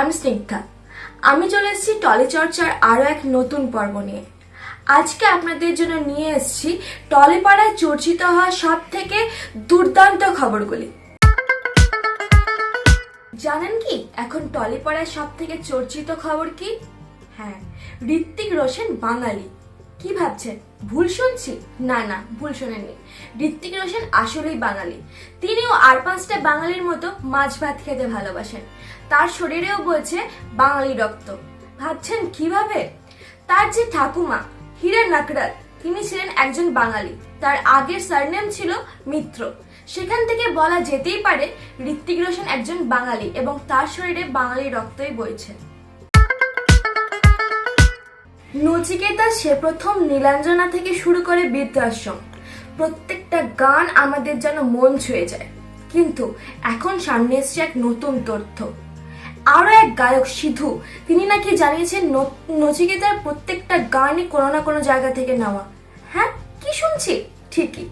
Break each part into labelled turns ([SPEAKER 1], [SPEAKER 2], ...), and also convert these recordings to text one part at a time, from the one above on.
[SPEAKER 1] আমি স্নিগ্ধা। আমি চলে এসেছি টলি চর্চার আরও এক নতুন পর্ব নিয়ে। আজকে আপনাদের জন্য নিয়ে এসেছি টলিপাড়ায় চর্চিত হওয়া সব থেকে দুর্দান্ত খবরগুলি। জানেন কি, এখন টলিপাড়ায় সব থেকে চর্চিত খবর কি? হ্যাঁ ঋত্বিক রোশন বাঙালি। কি ভাবছেন ভুল শুনছি? না না, ভুল শোনেননি। ঋত্বিক রোশন আসলেই বাঙালি। তিনিও আর পাঁচটা বাঙালির মতো মাছ ভাত খেতে ভালোবাসেন। তার শরীরেও বলছে বাঙালি রক্ত। ভাবছেন কীভাবে? তার যে ঠাকুমা, হীরা নাকড়াল, তিনি ছিলেন একজন বাঙালি। তার আগের সারনেম ছিল মিত্র। সেখান থেকে বলা যেতেই পারে ঋত্বিক রোশন একজন বাঙালি এবং তার শরীরে বাঙালি রক্তই বইছে। নচিকেতা সে প্রথম নীলাঞ্জনা থেকে শুরু করে বৃদ্ধাশ্রম। প্রত্যেকটা গান আমাদের যেন মন ছুঁয়ে যায়। কিন্তু এখন সামনে এসছে এক নতুন তথ্য। আরও এক গায়ক, সিধু, তিনি নাকি জানিয়েছেন নচিকেতার প্রত্যেকটা গানই কোনো না কোনো জায়গা থেকে নেওয়া। হ্যাঁ কি শুনছি? ঠিকই।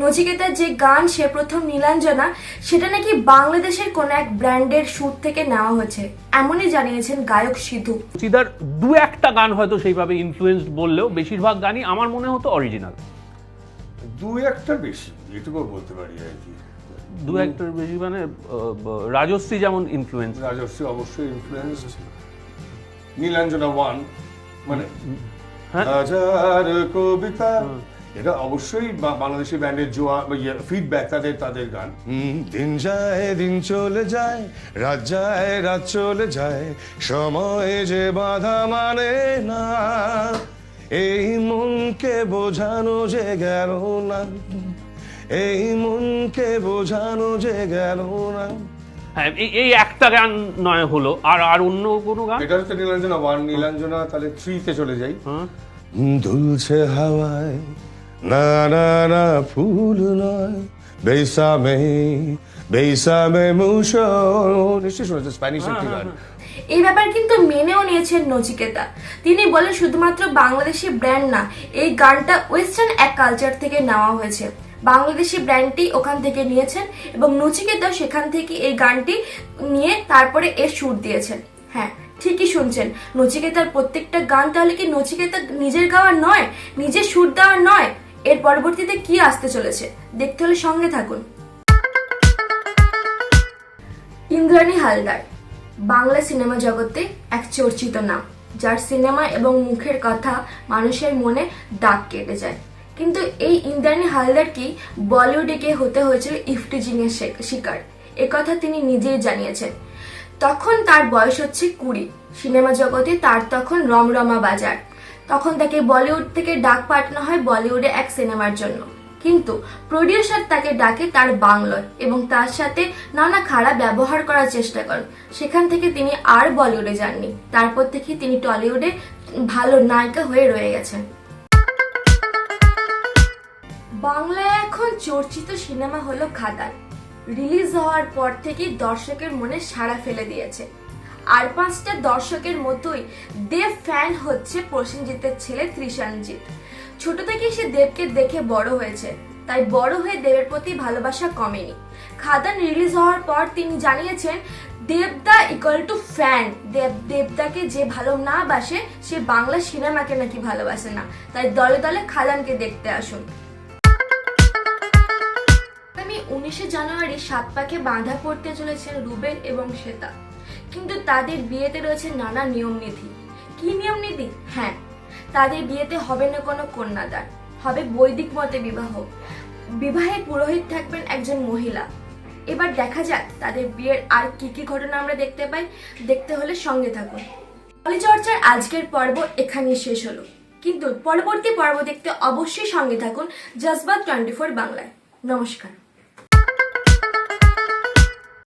[SPEAKER 1] নচিকেতার যে গান সে প্রথম নীলাঞ্জনা সেটা নাকি বাংলাদেশের কোনো এক ব্র্যান্ডের সুর থেকে নেওয়া হয়েছে এমনই জানিয়েছেন গায়ক সিধু।
[SPEAKER 2] সিদার দু একটা গান হয়তো সেইভাবে ইনফ্লুয়েন্সড বললেও বেশিরভাগ গানই আমার মনে হতো অরিজিনাল
[SPEAKER 3] দু একটা বেশি এটুকু বলতে পারি আর কি।
[SPEAKER 2] দু একটার বেশি মানে রাজশ্রী যেমন ইনফ্লুয়েন্স
[SPEAKER 3] রাজশ্রী অবশ্যই ইনফ্লুয়েন্স নীলাঞ্জনা ওয়ান মানে
[SPEAKER 2] হ্যাঁ।
[SPEAKER 3] হাজার কবিতা। এটা অবশ্যই বা- বাংলাদেশি ব্যান্ডের জোয়া ফিডব্যাক তাদের তাদের গান।
[SPEAKER 4] হুম, দিন যায় দিন চলে যায় রাত যায় রাত চলে যায় সময় যে বাধা মানে না। এই মনকে বোঝানো যে গেল না এই মনকে বোঝানো যে গেল না।
[SPEAKER 2] হ্যাঁ এই এই একটা গান নয় হলো আর আর অন্য কোনো গান?
[SPEAKER 3] এটা হচ্ছে নীলাঞ্জনা ওয়ান নীলাঞ্জনা তাহলে থ্রিতে চলে যাই।
[SPEAKER 2] হ্যাঁ
[SPEAKER 4] দুলছে হাওয়ায় না না ফুল বেসামে বেসামে মুশো
[SPEAKER 3] নিশ্চয়ই শুনেছে স্প্যানিশ একটি গান?
[SPEAKER 1] এই ব্যাপার কিন্তু মেনেও নিয়েছেন নচিকেতা। তিনি বলেন, শুধুমাত্র বাংলাদেশি ব্র্যান্ড না, এই গানটা ওয়েস্টার্ন এক কালচার থেকে নেওয়া হয়েছে। বাংলাদেশি ব্র্যান্ডটি ওখান থেকে নিয়েছেন এবং নচিকেতা সেখান থেকে এই গানটি নিয়ে তারপরে এর সুর দিয়েছেন। হ্যাঁ ঠিকই শুনছেন। নচিকেতার প্রত্যেকটা গান তাহলে কি নচিকেতা নিজের গাওয়া নয়? নিজের সুর দেওয়া নয়? এর পরবর্তীতে কি আসতে চলেছে? দেখতে হলে সঙ্গে থাকুন। ইন্দ্রাণী হালদার, বাংলা সিনেমা জগতে এক চর্চিত নাম, যার সিনেমা এবং মুখের কথা মানুষের মনে দাগ কেটে যায়। কিন্তু এই ইন্দ্রাণী হালদারকেই বলিউডে গিয়ে হতে হয়েছিল ইফটিজিং এর শে- শিকার? একথা তিনি নিজেই জানিয়েছেন। তখন তার বয়স হচ্ছে কুড়ি। সিনেমা জগতে তার তখন রমরমা বাজার। তখন তাকে বলিউড থেকে ডাক পাঠানো হয় বলিউডে এক সিনেমার জন্য। কিন্তু প্রডিউসার তাকে ডাকে তার বাংলায় এবং তার সাথে নানা খারাপ ব্যবহার করার চেষ্টা করেন। সেখান থেকে তিনি আর বলিউডে যাননি। তারপর থেকে তিনি টলিউডে ভালো নায়িকা হয়ে রয়ে গেছেন। বাংলায় এখন চর্চিত সিনেমা হলো খাদান রিলিজ হওয়ার পর থেকেই দর্শকের মনে সাড়া ফেলে দিয়েছে। আর পাঁচটা দর্শকের মতোই দেব ফ্যান হচ্ছে প্রসেনজিতের ছেলে ত্রিশানজিৎ ছোট থেকেই সে দেবকে দেখে বড় হয়েছে, তাই বড় হয়ে দেবের প্রতি ভালোবাসা কমেনি। খাদান রিলিজ হওয়ার পর তিনি জানিয়েছেন, দেবদা ইকুয়াল টু ফ্যান দেব, দেবদাকে যে ভালো না বাসে, সে বাংলা সিনেমাকে নাকি ভালোবাসে না। তাই দলে দলে খাদানকে দেখতে আসুন। আগামী উনিশে জানুয়ারি সাত পাকে বাঁধা পড়তে চলেছেন রুবেল এবং শ্বেতা। কিন্তু তাদের বিয়েতে রয়েছে নানা নিয়ম নীতি কি নিয়ম নীতি হ্যাঁ তাদের বিয়েতে হবে না কোনো কন্যাদান, হবে বৈদিক মতে বিবাহ। বিবাহে পুরোহিত থাকবেন একজন মহিলা। এবার দেখা যাক তাদের বিয়ের আর কি কি ঘটনা আমরা দেখতে পাই। দেখতে হলে সঙ্গে থাকুন। পরিচর্চার আজকের পর্ব এখানেই শেষ হলো। কিন্তু পরবর্তী পর্ব দেখতে অবশ্যই সঙ্গে থাকুন জজবাত টোয়েন্টি ফোর বাংলায়। নমস্কার।